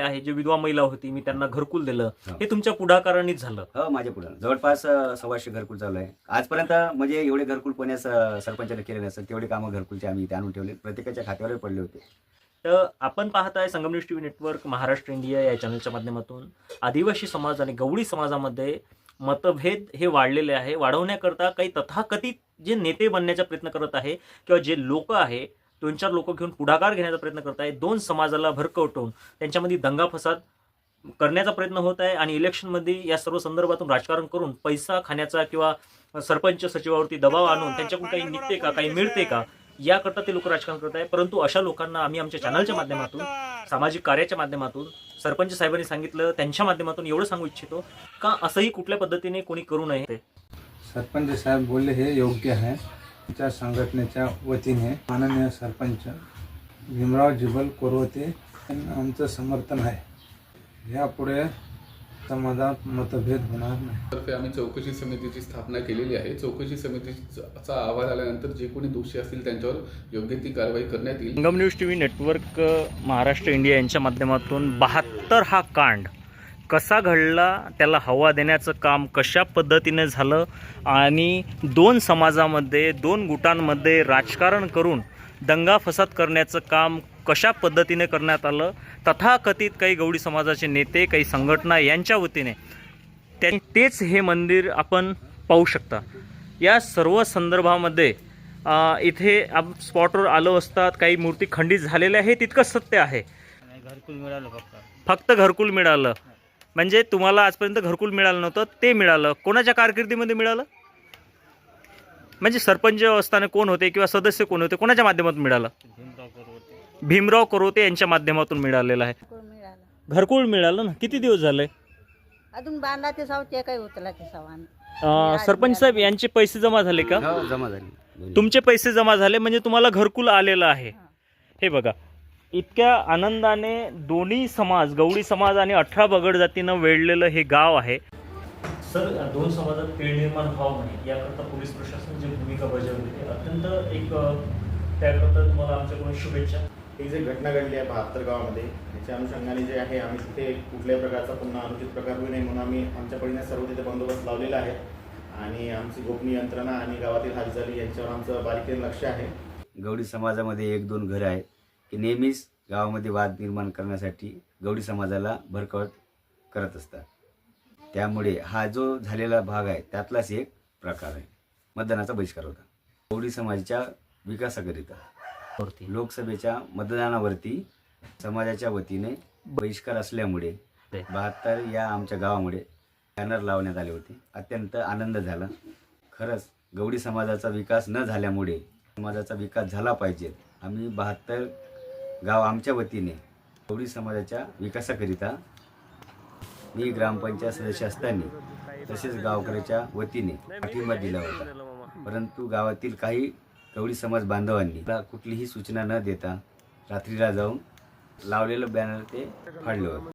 आहे जे विधवा महिला होती मी त्यांना घरकुल दिलं. हा. हे तुमच्या पुढाकारानेच झालं. हो माझ्या पुढं. जवळपास अं, सव्वाशे घरकुल चालू आहे. आजपर्यंत म्हणजे एवढे घरकुल पुण्यास अं, सरपंचाने केले नसतं तेवढे कामं घरकुलचे आम्ही इथे आणून ठेवले. प्रत्येकाच्या खात्यावर पडले होते. तर आपण पाहताय Sangam news TV network Maharashtra India या चॅनलच्या माध्यमातून. आदिवासी समाज आणि गवळी समाजामध्ये मतभेद हे वाढलेले आहे. वाढवण्याकरता काही तथाकथित जे नेते बनण्याचा प्रयत्न करत आहे किंवा जे लोक आहे दोन चार लोक घेऊन पुढाकार घेण्याचा प्रयत्न करत आहे दोन समाजाला भरकवटवून त्यांच्यामध्ये दंगा फसाद करण्याचा प्रयत्न होत आहे आणि इलेक्शनमध्ये या सर्व संदर्भातून राजकारण करून पैसा खाण्याचा किंवा सरपंच सचिवावरती दबाव आणून त्यांच्याकडून काही निघते का काही मिळते का याकरता ते लोक राजकारण करत आहे परंतु अशा लोकांना आम्ही आमच्या चॅनलच्या माध्यमातून सामाजिक कार्याच्या माध्यमातून सरपंच साहेबांनी सांगितलं त्यांच्या माध्यमातून एवढं सांगू इच्छितो का असंही कुठल्या पद्धतीने कोणी करू नये? सरपंच साहेब बोलले हे योग्य आहे. आमच्या संघटनेच्या वतीने माननीय सरपंच भीमराव जिबल कोरवते यांना आमचं समर्थन आहे. यापुढे समाजात मतभेद होणार नाही. तर्फे आम्ही चौकशी समितीची स्थापना केलेली आहे. चौकशी समितीचा अहवाल आल्यानंतर जे कोणी दोषी असतील त्यांच्यावर योग्य ती कारवाई करण्यात येईल. Sangam news T V network Maharashtra India यांच्या माध्यमातून बहात्तर हा कांड कसा घडला त्याला हवा देण्याचं काम कशा पद्धतीने झालं आणि दोन समाजामध्ये दोन गुटांमध्ये राजकारण करून दंगा फसाद करण्याचं काम कशा पद्धतीने करण्यात आलं तथाकथित काही गवडी समाजाचे नेते काही संघटना यांच्या वतीने त्या तेच हे मंदिर आपण पाहू शकता. या सर्व संदर्भामध्ये इथे आप स्पॉटवर आलो असतात काही मूर्ती खंडित झालेल्या आहे तितकंच सत्य आहे. घरकुल मिळालं फक्त. फक्त घरकुल मिळालं. म्हणजे तुम्हाला आजपर्यंत घरकुल मिळालं नव्हतं ते मिळालं. कोणाच्या कारकिर्दीमध्ये मिळालं? म्हणजे सरपंच असताना कोण होते किंवा सदस्य कोण होते कोणाच्या माध्यमातून मिळालं? भीमराव करोते यांच्या माध्यमातून मिळालेलं आहे. घरकुल मिळालं. ना? किती दिवस झाले? अजून साव ते काही उचलाचे सावान अ, सरपंच साहेब यांचे पैसे जमा झाले का? हो जमा झाली. तुमचे पैसे जमा झाले म्हणजे तुम्हाला घरकुल आलेलं आहे. हे बघा इतक्या आनंदाने दोन्ही समाज गवळी समाज आणि अठरा बगड जातीनं वेढलेलं हे गाव आहे. सर दोन समाजात तेढ निर्माण व्हावं म्हणे याकरता पोलीस प्रशासन जी भूमिका बजावली ते अत्यंत एक त्याकरता तुम्हाला आमच्याकडून शुभेच्छा. ही जी घटना घडली आहे बहात्तर गावामध्ये त्याच्या अनुषंगाने जे आहे आम्ही तिथे कुठल्याही प्रकारचा पुन्हा अनुचित प्रकार होऊ नये म्हणून आम्ही आमच्या परीने सर्व तिथे बंदोबस्त लावलेला आहे. आणि आमची गोपनीय यंत्रणा आणि गावातील हालचाली यांच्यावर आमचं बारीकीने लक्ष आहे. गवडी समाजामध्ये एक दोन घरं आहेत. की नेहमीच गावामध्ये वाद निर्माण करण्यासाठी गवडी समाजाला भरकवत करत असतात. त्यामुळे हा जो झालेला भाग आहे त्यातलाच एक प्रकार आहे. मतदानाचा बहिष्कार होता. गवडी समाजाच्या विकासाकरिता. लोकसभेच्या मतदानावरती समाजाच्या वतीने बहिष्कार असल्यामुळे. बहात्तर या आमच्या गावामुळे बॅनर लावण्यात आले होते. अत्यंत आनंद झाला. खरंच गवडी समाजाचा विकास न झाल्यामुळे समाजाचा विकास झाला पाहिजे. आम्ही बहात्तर गाव आमच्या वतीने गवडी समाजाच्या विकासाकरिता मी ग्रामपंचायत सदस्य असताना तसेच गावकऱ्याच्या वतीने पाठिंबा दिला होता. परंतु गावातील काही गवडी समाज बांधवांनी कुठलीही सूचना न देता रात्रीला जाऊन लावलेलं बॅनर ते फाडलं होतं.